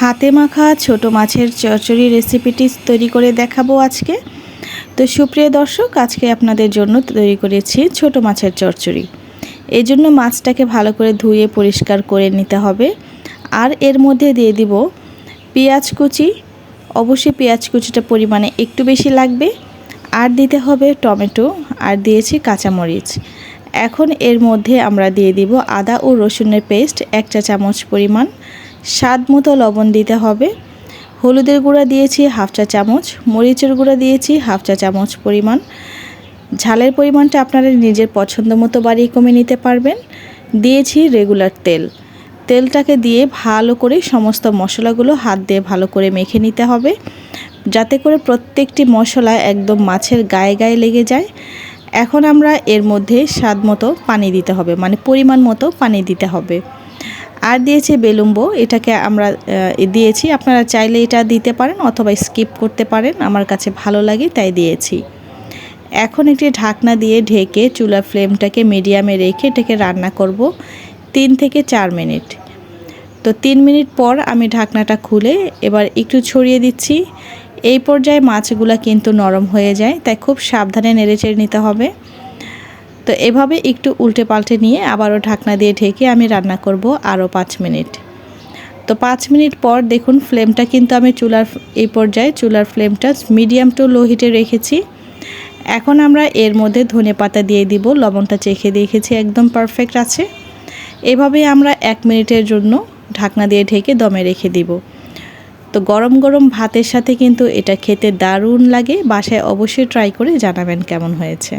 হাতে মাখা ছোট মাছের চচ্চড়ি রেসিপিটি তৈরি করে দেখাবো আজকে। তো সুপ্রিয় দর্শক, আজকে আপনাদের জন্য তৈরি করেছি ছোট মাছের চচ্চড়ি। এই জন্য মাছটাকে ভালো করে ধুয়ে পরিষ্কার করে নিতে হবে। আর এর মধ্যে দিয়ে দিব পেঁয়াজ কুচি। অবশ্যই পেঁয়াজ কুচিটা পরিমাণে একটু বেশি লাগবে। আর দিতে হবে টমেটো। আর দিয়েছি কাঁচামরিচ। এখন এর মধ্যে আমরা দিয়ে দিব আদা ও রসুনের পেস্ট এক চা চামচ পরিমাণ। স্বাদ মতো লবণ দিতে হবে। হলুদের গুঁড়া দিয়েছি হাফ চা চামচ, মরিচের গুঁড়া দিয়েছি হাফ চা চামচ পরিমাণ। ঝালের পরিমাণটা আপনারা নিজের পছন্দ মতো বাড়িয়ে কমে নিতে পারবেন। দিয়েছি রেগুলার তেল। তেলটাকে দিয়ে ভালো করে সমস্ত মশলাগুলো হাত দিয়ে ভালো করে মেখে নিতে হবে। যাতে করে প্রত্যেকটি মশলা একদম মাছের গায়ে গায়ে লেগে যায়। এখন আমরা এর মধ্যে স্বাদ মতো পানি দিতে হবে মানে পরিমাণ মতো পানি দিতে হবে। আর দিয়েছি বেলুম্বো, এটাকে আমরা দিয়েছি। আপনারা চাইলে এটা দিতে পারেন অথবা স্কিপ করতে পারেন, আমার কাছে ভালো লাগে তাই দিয়েছি। এখন একটি ঢাকনা দিয়ে ঢেকে চুলার ফ্লেমটাকে মিডিয়ামে রেখে এটাকে রান্না করব তিন থেকে চার মিনিট। তো তিন মিনিট পর আমি ঢাকনাটা খুলে এবার একটু ছড়িয়ে দিচ্ছি। এই পর্যায়ে মাছগুলো কিন্তু নরম হয়ে যায়, তাই খুব সাবধানে নেড়েচেড়ে নিতে হবে। তো এভাবে একটু উল্টে পাল্টে নিয়ে আবারও ঢাকনা দিয়ে ঢেকে আমি রান্না করব আরও পাঁচ মিনিট। তো পাঁচ মিনিট পর দেখুন ফ্লেমটা কিন্তু আমি চুলার এই পর্যায়ে চুলার ফ্লেমটা মিডিয়াম টু লো হিটে রেখেছি। এখন আমরা এর মধ্যে ধনে পাতা দিয়ে দিব, লবণটা চেখে দেখেছি একদম পারফেক্ট আছে। এভাবে আমরা এক মিনিটের জন্য ঢাকনা দিয়ে ঢেকে দমে রেখে দিব। তো গরম গরম ভাতের সাথে কিন্তু এটা খেতে দারুণ লাগে, বাসায় অবশ্যই ট্রাই করে জানাবেন কেমন হয়েছে।